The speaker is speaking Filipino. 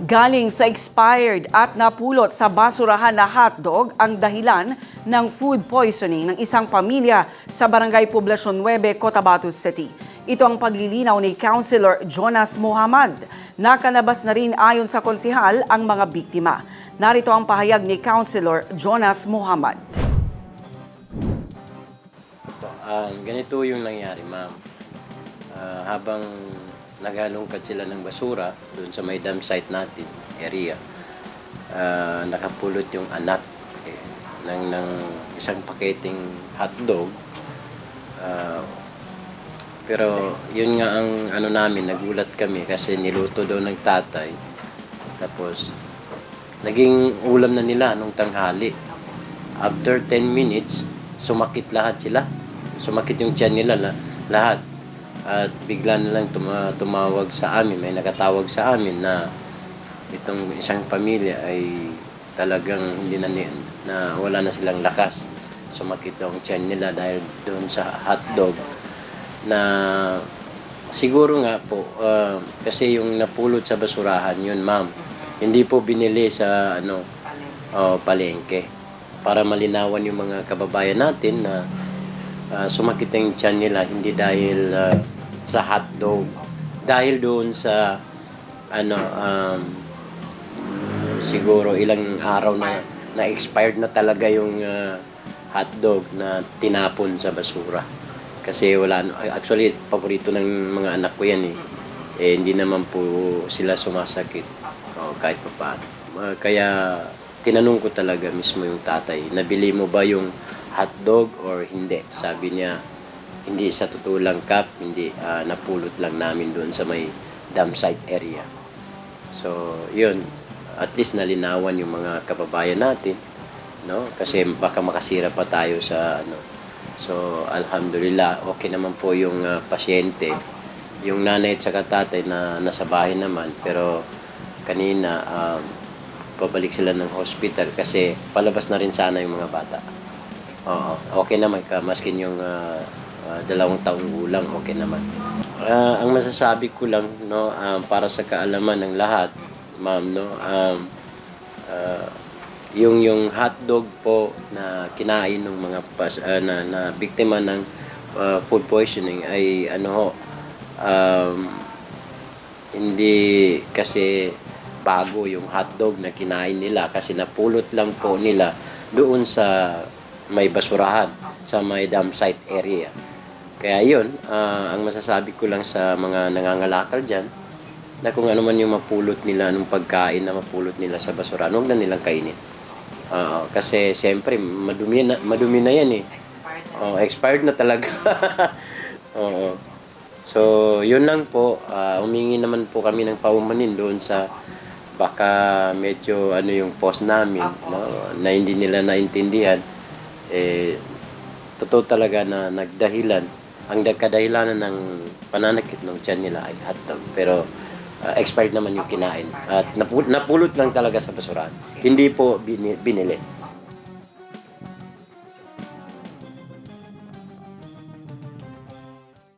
Galing sa expired at napulot sa basurahan na hotdog ang dahilan ng food poisoning ng isang pamilya sa Barangay Poblacion 9, Cotabato City. Ito ang paglilinaw ni Councilor Jonas Muhammad. Nakanabas na rin ayon sa konsihal ang mga biktima. Narito ang pahayag ni Councilor Jonas Muhammad. Ah, ganito yung nangyari, ma'am. Ah, habang naghalongkat sila ng basura doon sa may dam site natin, area, ah, nakapulot yung anak eh, ng, ng isang paketing hotdog. Ah, pero yun nga ang ano namin, nagulat kami kasi niluto daw ng tatay. Tapos, naging ulam na nila nung tanghali. After 10 minutes, sumakit lahat sila. Sumakit yung tiyan nila la- lahat. At bigla na lang tuma- tumawag sa amin, may nakatawag sa amin na itong isang pamilya ay talagang hindi na, na wala na silang lakas. Sumakit daw ang tiyan nila dahil doon sa hotdog na siguro nga po ah, kasi yung napulot sa basurahan yun ma'am hindi po binili sa ano oh, palengke para malinawan yung mga kababayan natin na ah, sumakit ang tiyan nila hindi dahil ah, sa hotdog. Dahil doon sa ano um, siguro ilang araw na na expired na talaga yung ah, hotdog na tinapon sa basura. Kasi wala actually paborito ng mga anak ko yan eh, eh hindi naman po sila sumasakit. O kahit pa paano Ah, kaya tinanong ko talaga mismo yung tatay nabili mo ba yung hotdog or hindi sabi niya hindi sa totoo kap hindi ah, napulot lang namin doon sa may dam site area So, yun. At least nalinawan yung mga kababayan natin, no? Kasi baka makasira pa tayo sa ano. So, alhamdulillah, okay naman po yung ah, pasyente. Yung nanay at saka tatay na nasa bahay naman, pero kanina um, pabalik sila ng hospital kasi palabas na rin sana yung mga bata. Oo, okay naman ka, maskin yung ah, ah, dalawang taong gulang, okay naman. Ah, ang masasabi ko lang, no, ah, para sa kaalaman ng lahat, ma'am, no, um, ah, yung yung hotdog po na kinain ng mga pas, ah, na, na biktima ng ah, food poisoning ay ano ho, um, hindi kasi bago yung hotdog na kinain nila kasi napulot lang po nila doon sa may basurahan sa may dam site area. Kaya yun, ah, ang masasabi ko lang sa mga nangangalakal dyan, na kung ano man yung mapulot nila, nung pagkain na mapulot nila sa basurahan, huwag na nilang kainin. Oo, kasi siyempre, madumi na, madumi na yan eh. Oh, expired na talaga. Oo. So, yun lang po. Ah, humingi naman po kami ng paumanin doon sa baka medyo ano yung post namin no, na hindi nila naintindihan. Eh totoo talaga na nagdahilan. Ang nagkadahilanan ng pananakit ng tiyan nila ay hotdog. Pero ah, expired naman yung kinain. at napu- napulot lang talaga sa basurahan. Hindi po bini- binili